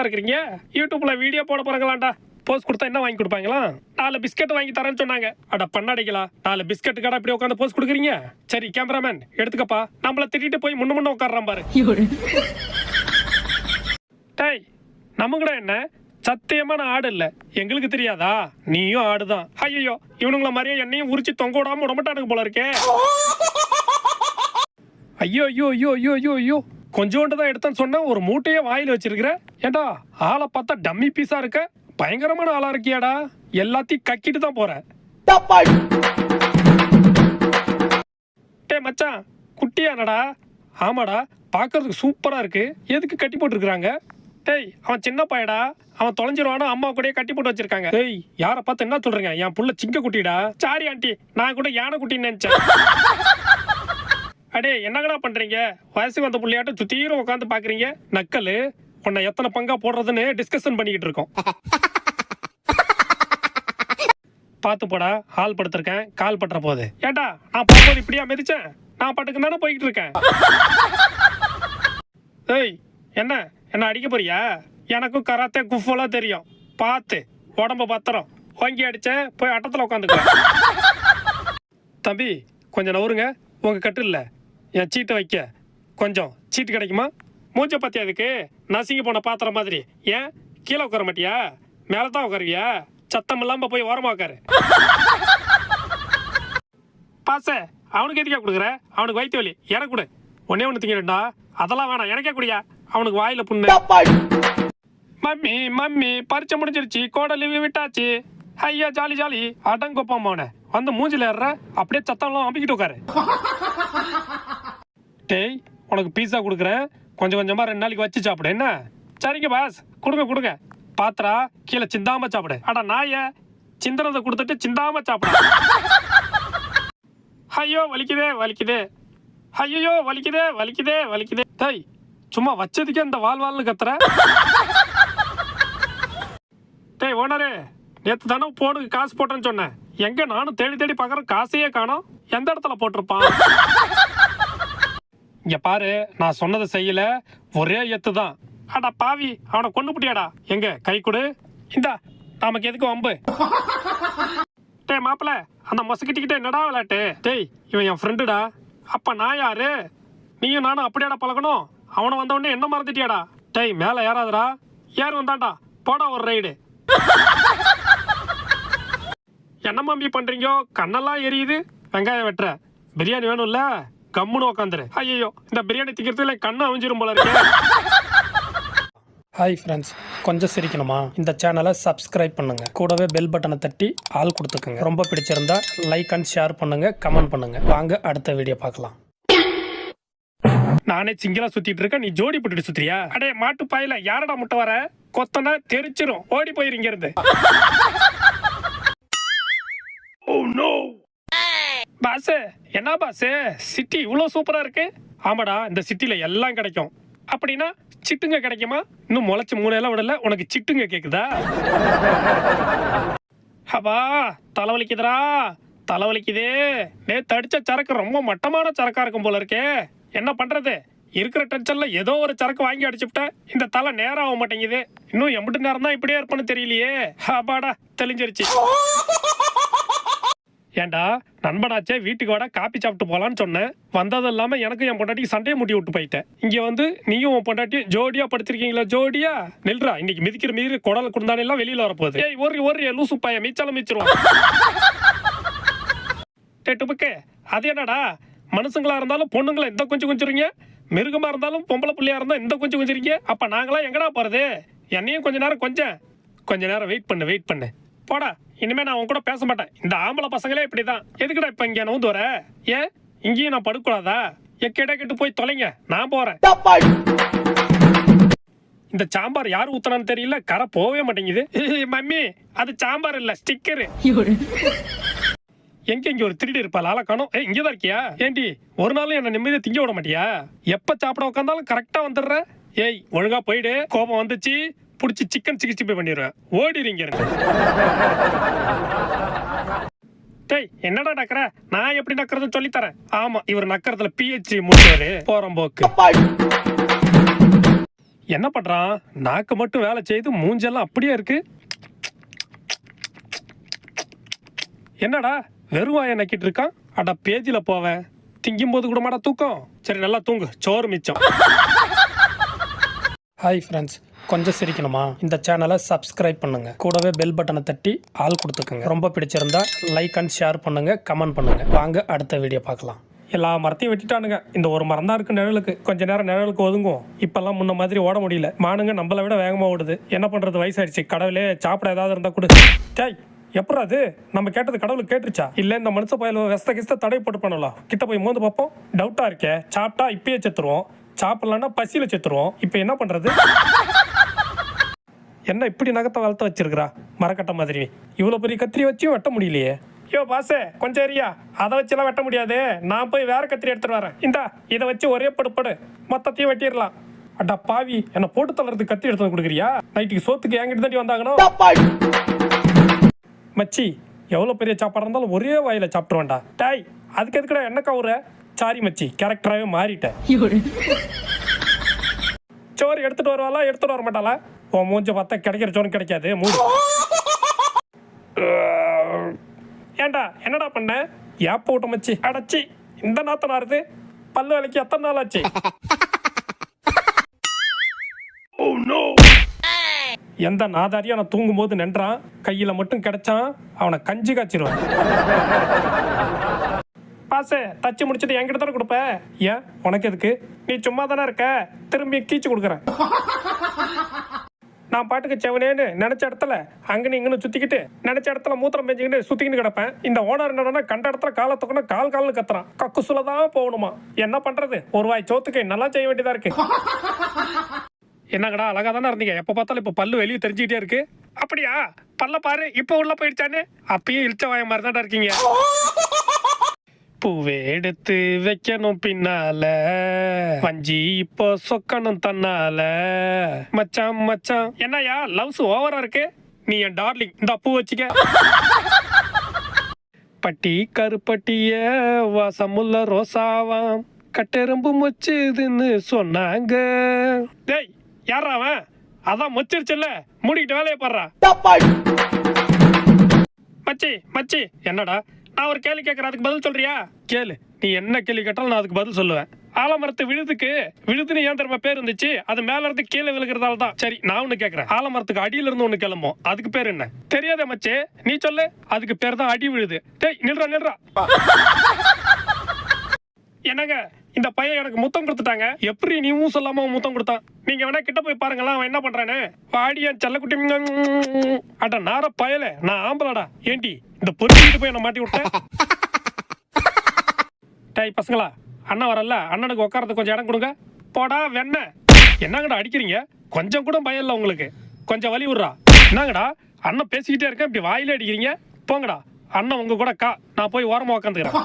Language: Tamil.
சந்தோஷமா இருக்கிறீங்க. யூடியூப்ல வீடியோ போட போறாங்களாண்டா? போஸ்ட் கொடுத்தா என்ன வாங்கி கொடுப்பாங்களா? நாலு பிஸ்கட் வாங்கி தரேன்னு சொன்னாங்க. அட பண்ணாடிங்களா நாலு பிஸ்கட் கடை இப்படி உட்காந்து போஸ்ட் கொடுக்குறீங்க? சரி கேமராமேன் எடுத்துக்கப்பா. நம்மள திட்டிட்டு போய் முன்ன முன்ன உட்காடுறான் பாரு. டேய் நம்ம கூட என்ன? சத்தியமான ஆடு இல்ல. எங்களுக்கு தெரியாதா? நீயும் ஆடுதான். ஐயோ இவனுங்கள மாதிரியே என்னையும் உரிச்சு தொங்க விடாம விடமாட்டானுங்க போல இருக்கே. ஐயோ ஐயோ ஐயோ ஐயோ ஐயோ ஐயோ. கொஞ்சோண்டு தான் எடுத்தேன்னு சொன்னா ஒரு மூட்டையே வாயில வச்சிருக்கிற. ஏண்டா ஆளை பார்த்தா டம்மி பீஸா இருக்க? பயங்கரமான ஆளா இருக்கியாடா? எல்லாத்தையும் கக்கிட்டு தான் போற டேய் மச்சான் குட்டியானடா ஆமாடா பார்க்கறதுக்கு சூப்பரா இருக்கு. எதுக்கு கட்டி போட்டுருக்காங்க டேய் அவன் சின்ன பையடா. அவன் தொலைஞ்சிருவானா அம்மா கூடயே கட்டி போட்டு வச்சிருக்காங்க. டேய் யாரை பார்த்து என்ன சொல்றீங்க? என் புள்ள சிங்க குட்டிடா. சாரி ஆண்டி நான் கூட யானை குட்டின்னு நினைச்சேன். அடே என்னங்கடா பண்றீங்க? வயசுக்கு வந்த புள்ளையாட்ட சுத்தீரம் உட்காந்து பாக்குறீங்க? நக்கலு. உன்னை எத்தனை பங்கா போடுறதுன்னு டிஸ்கஷன் பண்ணிக்கிட்டு இருக்கோம். பார்த்து போடா ஆள் படுத்திருக்கேன் கால் பட்டுற போகுது ஏண்டா நான் போகும்போது இப்படியா மிதிச்சேன்? நான் பாட்டுக்கு தானே போய்கிட்டு இருக்கேன். ஏய் என்ன? என்ன அடிக்க போறியா? எனக்கும் கராத்தே குஃபெல்லாம் தெரியும். பார்த்து உடம்ப பத்திரம். வாங்கி அடிச்சேன் போய் அட்டத்தில் உட்காந்துக்க தம்பி கொஞ்சம் நவருங்க. உங்க கட்டு இல்லை என் சீட்டை வைக்க. கொஞ்சம் சீட்டு கிடைக்குமா? மூஞ்ச பத்தி அதுக்கு நசுங்கி போன பாத்திரம் மாதிரி. ஏன்? கீழே உட்கார மாட்டியா? மேலே தான் உட்காருவியா? சத்தம் இல்லாம போய் ஓரமா உட்காரு. பாச அவனுக்கு எதுக்கே கொடுக்குற? அவனுக்கு வயிற்று வலி. எனக்கு கொடு. ஒன்னே ஒன்று திங்கிறா அதெல்லாம் வேணாம். எனக்கே குடியா. அவனுக்கு வாயில புண்ணு. மம்மி மம்மி பரிச்சை முடிஞ்சிருச்சு. கோடை லீவு விட்டாச்சு. ஐயா ஜாலி ஜாலி. அடங்கொப்பாம் அவனை வந்து மூஞ்சில ஏற அப்படியே சத்தம்லாம் அம்பிக்கிட்டு உட்காரு. டேய் உனக்கு பீஸா கொடுக்குறேன். கொஞ்சம் கொஞ்சமா ரெண்டு நாளைக்கு வச்சு சாப்பிடு. என்ன? சரிங்க பாஸ் கொடுங்க கொடுங்க. பாத்திரா கீழே சிந்தாம சாப்பிடு. அடா நாய சிந்தனத்தை கொடுத்துட்டு சிந்தாம சாப்பிடு. ஐயோ வலிக்குதே வலிக்குதே. ஐயோ வலிக்குதே வலிக்குதே வலிக்குதே. டேய் சும்மா வச்சதுக்கே இந்த வால் வால்னு கத்துற? டேய் ஓனரே நேத்து தானே போனுக்கு காசு போட்டேன்னு சொன்னேன். எங்க நானும் தேடி தேடி பார்க்கறேன் காசையே காணும். எந்த இடத்துல போட்டிருப்பான்? இங்க பாரு நான் சொன்னதை செய்யல. ஒரே எத்து தான் அடா பாவி அவனை கொண்டு புட்டியாடா. எங்க கை கொடு. இந்தா நமக்கு எதுக்கு வம்பு? டே மாப்பிள அந்த மொசக்கிட்டிக்கிட்ட என்னடா விளையாட்டு? டேய் இவன் என் ஃப்ரெண்டுடா அப்ப நான் யாரு? நீயும் நானும் அப்படியாடா பழகணும்? அவனை வந்த உடனே என்ன மறந்துட்டியாடா? டேய் மேல ஏறாதடா. யார் வந்தாண்டா போடா ஒரு ரைடு என்ன மம்பி பண்றீங்க? கண்ணெல்லாம் எரியுது. வெங்காயம் வெட்டுற. பிரியாணி வேணும்ல? கம்முன்னு உக்காந்துரு. ஐயோ இந்த பிரியாணி திங்கிறதுல கண்ணு அவிஞ்சிரும் போல இருக்கு. ஹாய் ஃப்ரெண்ட்ஸ் கொஞ்சம் சிரிக்கணுமா? இந்த சேனலை சப்ஸ்கிரைப் பண்ணுங்க. கூடவே பெல் பட்டனை தட்டி ஆள் கொடுத்துக்கோங்க. ரொம்ப பிடிச்சிருந்தா லைக் அண்ட் ஷேர் பண்ணுங்க கமெண்ட் பண்ணுங்க. வாங்க அடுத்த வீடியோ பார்க்கலாம். நானே சிங்கிளா சுத்திட்டு இருக்கேன். நீ ஜோடி போட்டுட்டு சுத்திரியா அடே மாட்டு பாயில யாரடா முட்டை வர? கொத்தனா தெரிச்சிரும். ஓடி போயிருங்க இருந்து பாச என்ன பாஸ் சிட்டி இவ்வளோ சூப்பராக இருக்கு. ஆமாடா இந்த சிட்டியில் எல்லாம் கிடைக்கும். அப்படின்னா சிட்டுங்க கிடைக்குமா? இன்னும் முளைச்சி மூணையெல்லாம் விடல. உனக்கு சிட்டுங்க கேட்குதா ஹபா தலைவலிக்குதுரா தலைவலிக்குதே. நேற்று அடித்த சரக்கு ரொம்ப மட்டமான சரக்காக இருக்கும் போல இருக்கே. என்ன பண்ணுறது இருக்கிற டென்ஷனில் ஏதோ ஒரு சரக்கு வாங்கி அடிச்சுவிட்டேன் இந்த தலை நேரம் ஆக மாட்டேங்குது. இன்னும் எம்பிட்டு நேரம் தான் இப்படியே இருப்பேன்னு தெரியலையே. அப்பாடா தெளிஞ்சிருச்சு. ஏண்டா? நண்பனாச்சே வீட்டுக்கு வாடா காப்பி சாப்பிட்டு போகலான்னு சொன்னேன். வந்தது இல்லாமல் எனக்கு என் பொண்டாட்டிக்கு சண்டையை முட்டி விட்டு போயிட்டேன். இங்கே வந்து நீயும் உன் பொண்டாட்டியும் ஜோடியா படுத்திருக்கீங்களா ஜோடியா? நில்றா. இன்னைக்கு மிதிக்கிற மீறி குடல் குண்டான எல்லாம் வெளியில் வரப்போகுது ஏய் ஒரு ஒரு லூசு பையன். மிச்சாலும் மிச்சிருவான் டே அது என்னடா? மனுஷங்களா இருந்தாலும் பொண்ணுங்களா இந்த கொஞ்சம் கொஞ்சிருங்க மிருகமா இருந்தாலும் பொம்பளை பிள்ளையா இருந்தால் இந்த கொஞ்சம் கொஞ்சிருங்க அப்போ நாங்களாம் எங்கடா போகிறது என்னையும் கொஞ்ச நேரம் கொஞ்சம் கொஞ்ச நேரம் வெயிட் பண்ணு வெயிட் பண்ணு. போடா. இனிமே நான் உன் கூட பேச மாட்டேன். இந்த ஆம்பளை பசங்களே இப்படிதான். எதுக்குடா இப்ப இங்க நோந்து வர? ஏன் இங்கேயும் நான் படுக்கூடாதா எக்கேடா கெட்டு போய் தொலைங்க. நான் போறேன். இந்த சாம்பார் யார் ஊத்தனான்னு தெரியல. கரை போகவே மாட்டேங்குது. மம்மி அது சாம்பார் இல்ல ஸ்டிக்கரு. எங்க இங்க ஒரு திருடி இருப்பா லால காணும். ஏ இங்கதான் இருக்கியா? ஏண்டி ஒரு நாளும் என்ன நிம்மதியை திங்க விட மாட்டியா? எப்ப சாப்பிட உட்காந்தாலும் கரெக்டா வந்துடுற? ஏய் ஒழுங்கா போயிடு. கோபம் வந்துச்சு. பிடிச்சி சிக்கன் சிக்ஸ்டி ஃபைவ் பண்ணிடுவேன் ஓடிடுங்க இருந்து. டேய் என்னடா நக்கற நான் எப்படி நக்கறதுன்னு சொல்லி தரேன் ஆமா இவர் நக்கறதுல பிஹெச்டி முடிச்சாரு போறோம் போக்கு. என்ன பண்றான்? நாக்கு மட்டும் வேலை செய்து மூஞ்செல்லாம் அப்படியே இருக்கு. என்னடா வெறும் நக்கிட்டு இருக்கான்? அட பேஜில போவேன். திங்கும் போது கூட மாடா தூக்கம்? சரி நல்லா தூங்கு. சோறு மிச்சம். ஹாய் ஃப்ரெண்ட்ஸ் கொஞ்சம் சிரிக்கணுமா? இந்த சேனலை சப்ஸ்கிரைப் பண்ணுங்க. கூடவே பெல் பட்டனை தட்டி ஆள் கொடுத்துக்கோங்க. ரொம்ப பிடிச்சிருந்தா லைக் அண்ட் ஷேர் பண்ணுங்க கமெண்ட் பண்ணுங்க. வாங்க அடுத்த வீடியோ பார்க்கலாம். எல்லா மரத்தையும் வெட்டிட்டானுங்க. இந்த ஒரு மரம் தான் இருக்கு நிழலுக்கு. கொஞ்ச நேரம் நிழலுக்கு ஒதுங்கும் இப்பெல்லாம் முன்ன மாதிரி ஓட முடியல. மானுங்க நம்மளை விட வேகமாக ஓடுது. என்ன பண்ணுறது வயசாயிடுச்சு. கடவுளே சாப்பிட ஏதாவது இருந்தால் கொடு. டேய் எப்படா அது? நம்ம கேட்டது கடவுளுக்கு கேட்டுருச்சா? இல்ல இந்த மனுஷ பயல வெஸ்த கிஸ்த தடை போட்டு பண்ணலாம் கிட்ட போய் மோந்து பார்ப்போம். டவுட்டா இருக்கே. சாப்பிட்டா இப்பயே செத்துருவோம். சாப்பிடலன்னா பசியில செத்துருவோம். இப்போ என்ன பண்றது? என்ன இப்படி நகத்தை வளர்த்து வச்சிருக்கிறா? மரக்கட்டை மாதிரி. இவ்வளோ பெரிய கத்திரி வச்சும் வெட்ட முடியலையே. ஐயோ பாசே கொஞ்சம் ஏரியா அதை வச்செல்லாம் வெட்ட முடியாது. நான் போய் வேற கத்திரி எடுத்துட்டு வரேன். இந்தா இதை வச்சு ஒரே படுப்படு மொத்தத்தையும் வெட்டிடலாம். அடா பாவி என்னை போட்டு தள்ளுறதுக்கு கத்தி எடுத்து கொடுக்குறியா? நைட்டுக்கு சோத்துக்கு என்கிட்ட தாண்டி வந்தாங்கன்னா மச்சி எவ்வளோ பெரிய சாப்பாடு இருந்தாலும் ஒரே வாயில சாப்பிட்ருவேன்டா டாய் அதுக்கு எதுக்குடா என்ன கவுற? சாரி மச்சி. கேரக்டராகவே மாறிட்டேன். சோறு எடுத்துட்டு வருவாளா? எடுத்துட்டு வர மாட்டாளா? உன் மூஞ்ச பார்த்தா கிடைக்கிற சோறு கிடைக்காது. மூடு. ஏன்டா என்னடா பண்ண? ஏப்ப விட்ட மச்சி. அடச்சி இந்த நாத்தம் நாருது பல்லு வேலைக்கு எத்தனை நாள் ஆச்சு? எந்த நாதாரியா நான் தூங்கும்போது நின்றான். கையில மட்டும் கிடைச்சான். அவனை கஞ்சி காய்ச்சிருவான். பாச தச்சு முடிச்சுட்டு என்கிட்ட தானே கொடுப்ப? ஏன்? உனக்கு எதுக்கு? நீ சும்மா தானே இருக்க? திரும்பி கீச்சு கொடுக்குறேன் நான் பாட்டுக்கு செவனேன்னு நினைச்ச இடத்துல அங்கன்னு இங்கன்னு சுத்திக்கிட்டு நினைச்ச இடத்துல மூத்திரம் பெஞ்சுக்கிட்டு சுத்திக்கிட்டு கிடப்பேன். இந்த ஓனர் என்னடா கண்ட இடத்துல காலை தூக்கணும் கால் கால்னு கத்துறான். கக்குசுல தான் போகணுமா? என்ன பண்றது? ஒரு வாய் சோத்துக்கு நல்லா செய்ய வேண்டியதா இருக்கு? என்னங்கடா அழகா தானே இருந்தீங்க. எப்ப பார்த்தாலும் இப்ப பல்லு வெளியே தெரிஞ்சுக்கிட்டே இருக்கு. அப்படியா? பல்ல பாரு இப்ப உள்ள போயிடுச்சானே அப்பயும் இழிச்ச வாய மாதிரி தான்டா இருக்கீங்க. பூவே எடுத்து வைக்கணும் பின்னால. வஞ்சி இப்போ சொக்கணும் தன்னால. மச்சான் மச்சான். என்னய்யா லவ்ஸ் ஓவரா இருக்கு? நீ என் டார்லிங் இந்த பூ வச்சுக்க. பட்டி கருப்பட்டிய வாசமுள்ள ரோசாவாம். கட்டெரும்பு மொச்சுதுன்னு சொன்னாங்க. டேய் யாரா அவன்? அதான் மொச்சிருச்சுல்ல. மூடிக்கிட்டு வேலையை பாடுறா. மச்சி மச்சி என்னடா? நான் ஒரு கேள்வி கேட்கறேன் அதுக்கு பதில் சொல்றியா? கேளு. நீ என்ன கேள்வி கேட்டாலும் நான் அதுக்கு பதில் சொல்லுவேன். ஆலமரத்து விழுதுக்கு விழுதுன்னு ஏன் தெரியுமா பேர் இருந்துச்சு? அது மேல இருந்து கீழே விழுகிறதால தான். சரி நான் ஒண்ணு கேக்குறேன். ஆலமரத்துக்கு அடியில இருந்து ஒண்ணு கிளம்பும். அதுக்கு பேர் என்ன? தெரியாத மச்சே நீ சொல்லு. அதுக்கு பேர் தான் அடி விழுது. டேய் நில்றா நில்றா. என்னங்க இந்த பையன் எனக்கு முத்தம் கொடுத்துட்டாங்க. எப்படி நீவும் சொல்லாம முத்தம் கொடுத்தான்? நீங்க வேணா கிட்ட போய் பாருங்களா அவன் என்ன பண்றானே. வாடி செல்லக்குட்டி அட நார பயல நான் ஆம்பளடா. ஏண்டி இந்த பொறுப்பிட்டு போய் என்ன மாட்டி விட்டேன் டேய் பசங்களா அண்ணன் வரல அண்ணனுக்கு உட்காரத்துக்கு கொஞ்சம் இடம் கொடுங்க. போடா வெண்ண என்னங்கடா அடிக்கிறீங்க? கொஞ்சம் கூட பயம் இல்லை உங்களுக்கு. கொஞ்சம் வலி விடுறா. என்னங்கடா அண்ணன் பேசிக்கிட்டே இருக்கேன் இப்படி வாயிலே அடிக்கிறீங்க? போங்கடா அண்ணன் உங்க கூட கா நான் போய் ஓரமாக உட்காந்துக்கிறேன்